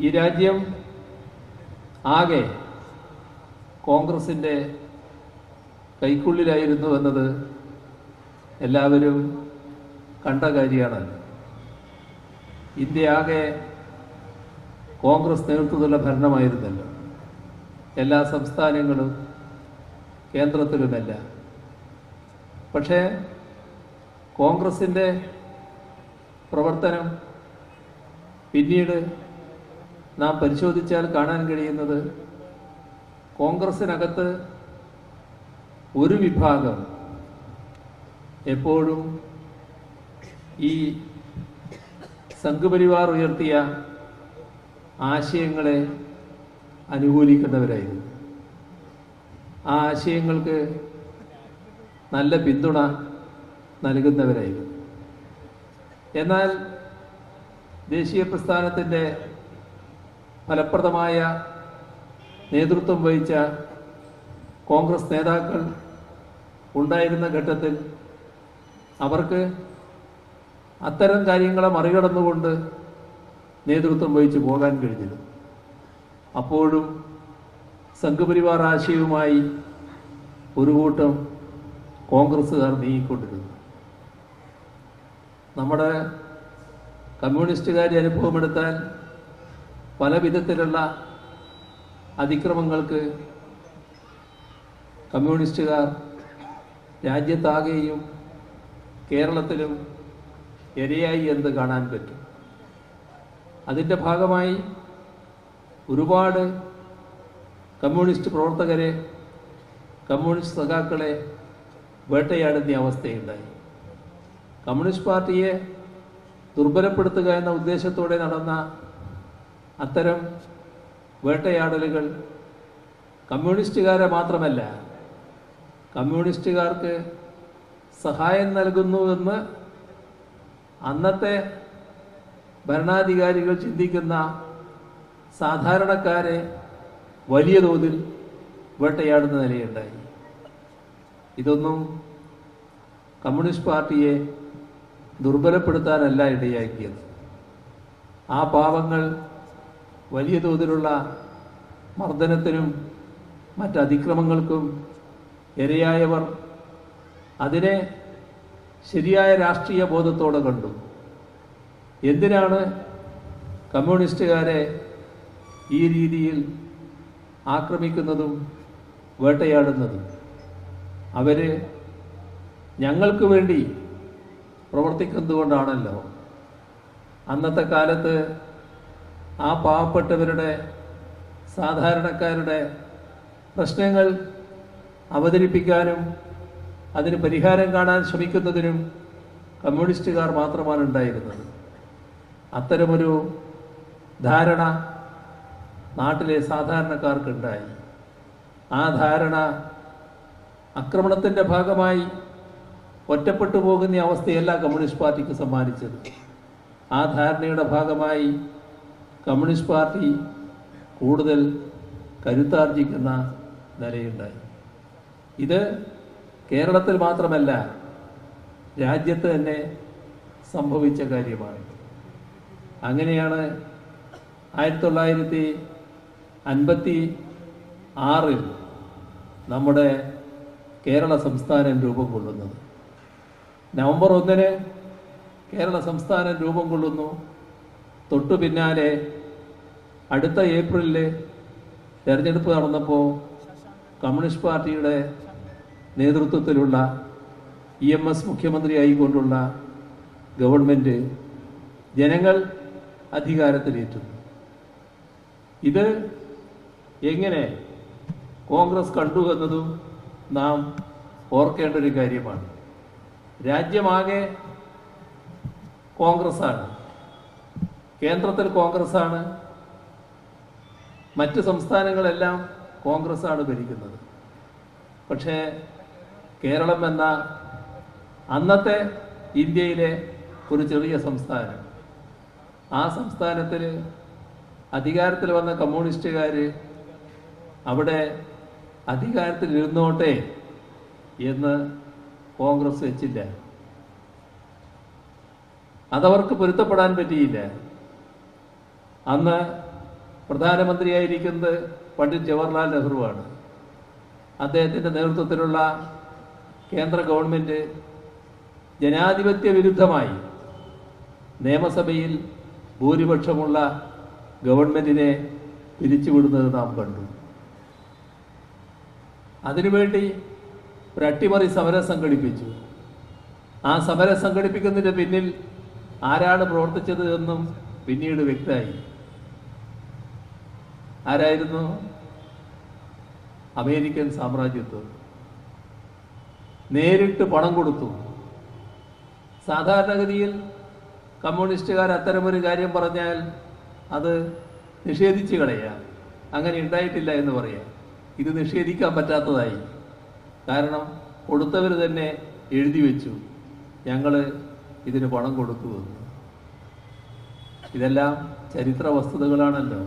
ഈ രാജ്യം ആകെ കോൺഗ്രസിന്റെ കൈക്കുള്ളിലായിരുന്നു എന്നത് എല്ലാവരും കണ്ട കാര്യമാണ്. ഇന്ത്യ ആകെ കോൺഗ്രസ് നേതൃത്വത്തിലുള്ള ഭരണമായിരുന്നല്ലോ. എല്ലാ സംസ്ഥാനങ്ങളും കേന്ദ്രത്തിലുമല്ല. പക്ഷേ കോൺഗ്രസിന്റെ പ്രവർത്തനം പിന്നീട് നാം പരിശോധിച്ചാൽ കാണാൻ കഴിയുന്നത് കോൺഗ്രസിനകത്ത് ഒരു വിഭാഗം എപ്പോഴും ഈ സംഘപരിവാർ ഉയർത്തിയ ആശയങ്ങളെ അനുകൂലിക്കുന്നവരായിരുന്നു. ആ ആശയങ്ങൾക്ക് നല്ല പിന്തുണ നൽകുന്നവരായിരുന്നു. എന്നാൽ ദേശീയ പ്രസ്ഥാനത്തിന്റെ ഫലപ്രദമായ നേതൃത്വം വഹിച്ച കോൺഗ്രസ് നേതാക്കൾ ഉണ്ടായിരുന്ന ഘട്ടത്തിൽ അവർക്ക് അത്തരം കാര്യങ്ങളെ മറികടന്നുകൊണ്ട് നേതൃത്വം വഹിച്ചു പോകാൻ കഴിഞ്ഞിരുന്നു അപ്പോഴും സംഘപരിവാർ ആശയവുമായി ഒരു കൂട്ടം കോൺഗ്രസ്സുകാർ നീങ്ങിക്കൊണ്ടിരുന്നു. നമ്മുടെ കമ്മ്യൂണിസ്റ്റുകാരി അനുഭവമെടുത്താൽ പല വിധത്തിലുള്ള അതിക്രമങ്ങൾക്ക് കമ്മ്യൂണിസ്റ്റുകാർ രാജ്യത്താകെയും കേരളത്തിലും ഇരയായി എന്ന് കാണാൻ പറ്റും. അതിന്റെ ഭാഗമായി ഒരുപാട് കമ്മ്യൂണിസ്റ്റ് പ്രവർത്തകരെ കമ്മ്യൂണിസ്റ്റ് സഖാക്കളെ വേട്ടയാടുന്ന അവസ്ഥയുണ്ടായി. കമ്മ്യൂണിസ്റ്റ് പാർട്ടിയെ ദുർബലപ്പെടുത്തുക എന്ന ഉദ്ദേശത്തോടെ നടന്ന അത്തരം വേട്ടയാടലുകൾ കമ്മ്യൂണിസ്റ്റുകാരെ മാത്രമല്ല കമ്മ്യൂണിസ്റ്റുകാർക്ക് സഹായം നൽകുന്നുവെന്ന് അന്നത്തെ ഭരണാധികാരികൾ ചിന്തിക്കുന്ന സാധാരണക്കാരെ വലിയ തോതിൽ വേട്ടയാടുന്ന നിലയുണ്ടായി. ഇതൊന്നും കമ്മ്യൂണിസ്റ്റ് പാർട്ടിയെ ദുർബലപ്പെടുത്താനല്ല ഇടയാക്കിയത്. ആ പാവങ്ങൾ വലിയ തോതിലുള്ള മർദ്ദനത്തിനും മറ്റ് അതിക്രമങ്ങൾക്കും ഇരയായവർ അതിനെ ശരിയായ രാഷ്ട്രീയ ബോധത്തോടെ കണ്ടു. എന്തിനാണ് കമ്മ്യൂണിസ്റ്റുകാരെ ഈ രീതിയിൽ ആക്രമിക്കുന്നതും വേട്ടയാടുന്നതും? അവർ ഞങ്ങൾക്ക് വേണ്ടി പ്രവർത്തിക്കുന്നതുകൊണ്ടാണല്ലോ. അന്നത്തെ കാലത്ത് ആ പാവപ്പെട്ടവരുടെ സാധാരണക്കാരുടെ പ്രശ്നങ്ങൾ അവതരിപ്പിക്കാനും അതിന് പരിഹാരം കാണാൻ ശ്രമിക്കുന്നതിനും കമ്മ്യൂണിസ്റ്റുകാർ മാത്രമാണ് ഉണ്ടായിരുന്നത്. അത്തരമൊരു ധാരണ നാട്ടിലെ സാധാരണക്കാർക്കുണ്ടായി. ആ ധാരണ ആക്രമണത്തിന്റെ ഭാഗമായി ഒറ്റപ്പെട്ടു പോകുന്ന അവസ്ഥയല്ല കമ്മ്യൂണിസ്റ്റ് പാർട്ടിക്ക് സമ്മാനിച്ചത്. ആ ധാരണയുടെ ഭാഗമായി കമ്മ്യൂണിസ്റ്റ് പാർട്ടി കൂടുതൽ കരുത്താർജിക്കുന്ന നിലയുണ്ടായി. ഇത് കേരളത്തിൽ മാത്രമല്ല രാജ്യത്ത് തന്നെ സംഭവിച്ച കാര്യമാണ്. അങ്ങനെയാണ് ആയിരത്തി തൊള്ളായിരത്തി അൻപത്തി ആറിൽ നമ്മുടെ കേരള സംസ്ഥാനം രൂപം കൊള്ളുന്നത്. നവംബർ ഒന്നിന് കേരള സംസ്ഥാനം രൂപം കൊള്ളുന്നു. തൊട്ടു പിന്നാലെ അടുത്ത ഏപ്രിലിൽ തെരഞ്ഞെടുപ്പ് നടന്നപ്പോൾ കമ്മ്യൂണിസ്റ്റ് പാർട്ടിയുടെ നേതൃത്വത്തിലുള്ള ഇ എം എസ് മുഖ്യമന്ത്രിയായിക്കൊണ്ടുള്ള ഗവൺമെന്റ് ജനങ്ങൾ അധികാരത്തിലേറ്റു ഇത് എങ്ങനെ കോൺഗ്രസ് കണ്ടു എന്നതും നാം ഓർക്കേണ്ട ഒരു കാര്യമാണ്. രാജ്യമാകെ കോൺഗ്രസ്സാണ്. കേന്ദ്രത്തിൽ കോൺഗ്രസ്സാണ്. മറ്റ് സംസ്ഥാനങ്ങളെല്ലാം കോൺഗ്രസ്സാണ് ഭരിക്കുന്നത്. പക്ഷേ കേരളം എന്ന അന്നത്തെ ഇന്ത്യയിലെ ഒരു ചെറിയ സംസ്ഥാനം. ആ സംസ്ഥാനത്തിൽ അധികാരത്തിൽ വന്ന കമ്മ്യൂണിസ്റ്റുകാർ അവിടെ അധികാരത്തിൽ ഇരുന്നോട്ടെ എന്ന് കോൺഗ്രസ് വെച്ചില്ല. അതവർക്ക് പൊരുത്തപ്പെടാൻ പറ്റിയില്ല. അന്ന് പ്രധാനമന്ത്രിയായിരിക്കുന്നത് പണ്ഡിറ്റ് ജവഹർലാൽ നെഹ്റുവാണ്. അദ്ദേഹത്തിന്റെ നേതൃത്വത്തിലുള്ള കേന്ദ്ര ഗവൺമെന്റ് ജനാധിപത്യ വിരുദ്ധമായി നിയമസഭയിൽ ഭൂരിപക്ഷമുള്ള ഗവൺമെന്റിനെ പിരിച്ചുവിടുന്നത് നാം കണ്ടു. അതിനുവേണ്ടി ഒരു അട്ടിമറി സമരം സംഘടിപ്പിച്ചു. ആ സമരം സംഘടിപ്പിക്കുന്നതിന് പിന്നിൽ ആരാണ് പ്രവർത്തിച്ചത് എന്നും പിന്നീട് വ്യക്തമായി. ആരായിരുന്നു? അമേരിക്കൻ സാമ്രാജ്യത്വം നേരിട്ട് പണം കൊടുത്തു. സാധാരണഗതിയിൽ കമ്മ്യൂണിസ്റ്റുകാർ അത്തരമൊരു കാര്യം പറഞ്ഞാൽ അത് നിഷേധിച്ച് കളയാം. അങ്ങനെ ഉണ്ടായിട്ടില്ല എന്ന് പറയാം. ഇത് നിഷേധിക്കാൻ പറ്റാത്തതായി. കാരണം കൊടുത്തവർ തന്നെ എഴുതി വെച്ചു. ഞങ്ങൾ ഇതിന് പണം കൊടുക്കുമെന്ന് ഇതെല്ലാം ചരിത്ര വസ്തുതകളാണല്ലോ.